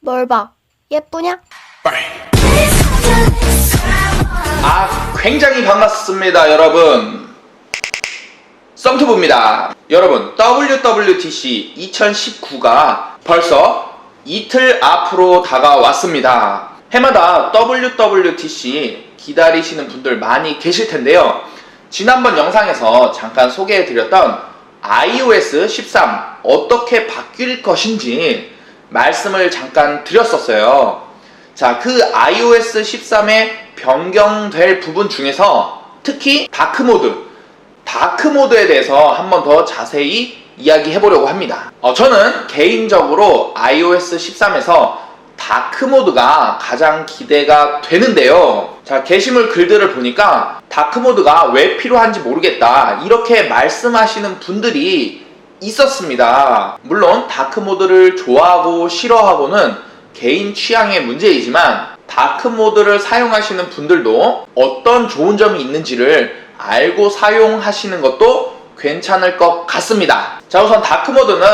뭘 봐? 예쁘냐? 아, 굉장히 반갑습니다, 여러분. 썸투브입니다. 여러분, WWDC 2019가 벌써 이틀 앞으로 다가왔습니다. 해마다 WWDC 기다리시는 분들 많이 계실 텐데요. 지난번 영상에서 잠깐 소개해드렸던 iOS 13 어떻게 바뀔 것인지 말씀을 잠깐 드렸었어요. 자, 그 iOS 13에 변경될 부분 중에서 특히 다크 모드, 다크 모드에 대해서 한 번 더 자세히 이야기해 보려고 합니다. 어, 저는 개인적으로 iOS 13에서 다크 모드가 가장 기대가 되는데요. 자, 게시물 글들을 보니까 다크 모드가 왜 필요한지 모르겠다. 이렇게 말씀하시는 분들이 있었습니다. 물론 다크 모드를 좋아하고 싫어하고는 개인 취향의 문제이지만 다크 모드를 사용하시는 분들도 어떤 좋은 점이 있는지를 알고 사용하시는 것도 괜찮을 것 같습니다. 자, 우선 다크 모드는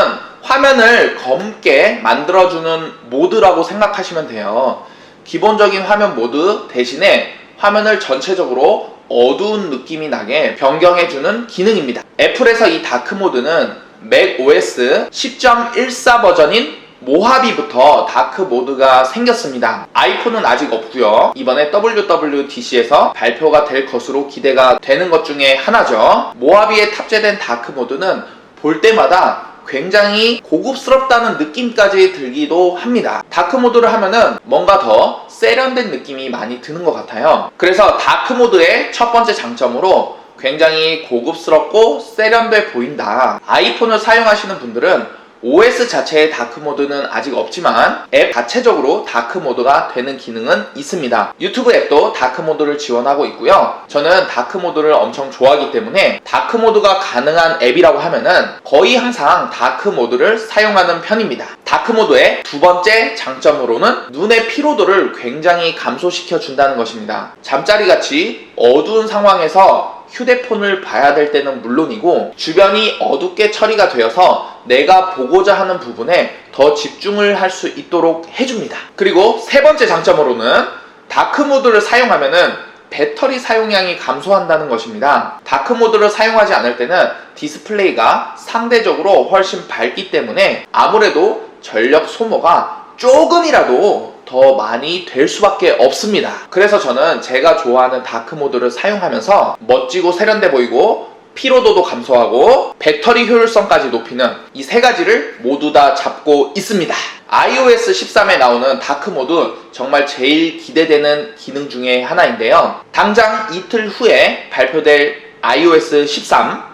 화면을 검게 만들어주는 모드라고 생각하시면 돼요. 기본적인 화면 모드 대신에 화면을 전체적으로 어두운 느낌이 나게 변경해주는 기능입니다. 애플에서 이 다크 모드는 맥 OS 10.14 버전인 모하비부터 다크 모드가 생겼습니다. 아이폰은 아직 없고요. 이번에 WWDC에서 발표가 될 것으로 기대가 되는 것 중에 하나죠. 모하비에 탑재된 다크 모드는 볼 때마다 굉장히 고급스럽다는 느낌까지 들기도 합니다. 다크 모드를 하면은 뭔가 더 세련된 느낌이 많이 드는 것 같아요. 그래서 다크 모드의 첫 번째 장점으로 굉장히 고급스럽고 세련돼 보인다. 아이폰을 사용하시는 분들은 OS 자체의 다크 모드는 아직 없지만 앱 자체적으로 다크 모드가 되는 기능은 있습니다. 유튜브 앱도 다크 모드를 지원하고 있고요. 저는 다크 모드를 엄청 좋아하기 때문에 다크 모드가 가능한 앱이라고 하면은 거의 항상 다크 모드를 사용하는 편입니다. 다크 모드의 두 번째 장점으로는 눈의 피로도를 굉장히 감소시켜 준다는 것입니다. 잠자리 같이 어두운 상황에서 휴대폰을 봐야 될 때는 물론이고 주변이 어둡게 처리가 되어서 내가 보고자 하는 부분에 더 집중을 할 수 있도록 해줍니다. 그리고 세 번째 장점으로는 다크 모드를 사용하면은 배터리 사용량이 감소한다는 것입니다. 다크 모드를 사용하지 않을 때는 디스플레이가 상대적으로 훨씬 밝기 때문에 아무래도 전력 소모가 조금이라도 더 많이 될 수밖에 없습니다. 그래서 저는 제가 좋아하는 다크 모드를 사용하면서 멋지고 세련돼 보이고 피로도도 감소하고 배터리 효율성까지 높이는 이 세 가지를 모두 다 잡고 있습니다. iOS 13에 나오는 다크 모드 정말 제일 기대되는 기능 중에 하나인데요. 당장 이틀 후에 발표될 iOS 13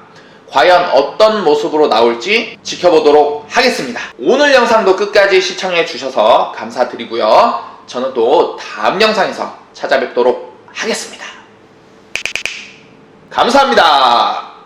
과연 어떤 모습으로 나올지 지켜보도록 하겠습니다. 오늘 영상도 끝까지 시청해 주셔서 감사드리고요. 저는 또 다음 영상에서 찾아뵙도록 하겠습니다. 감사합니다.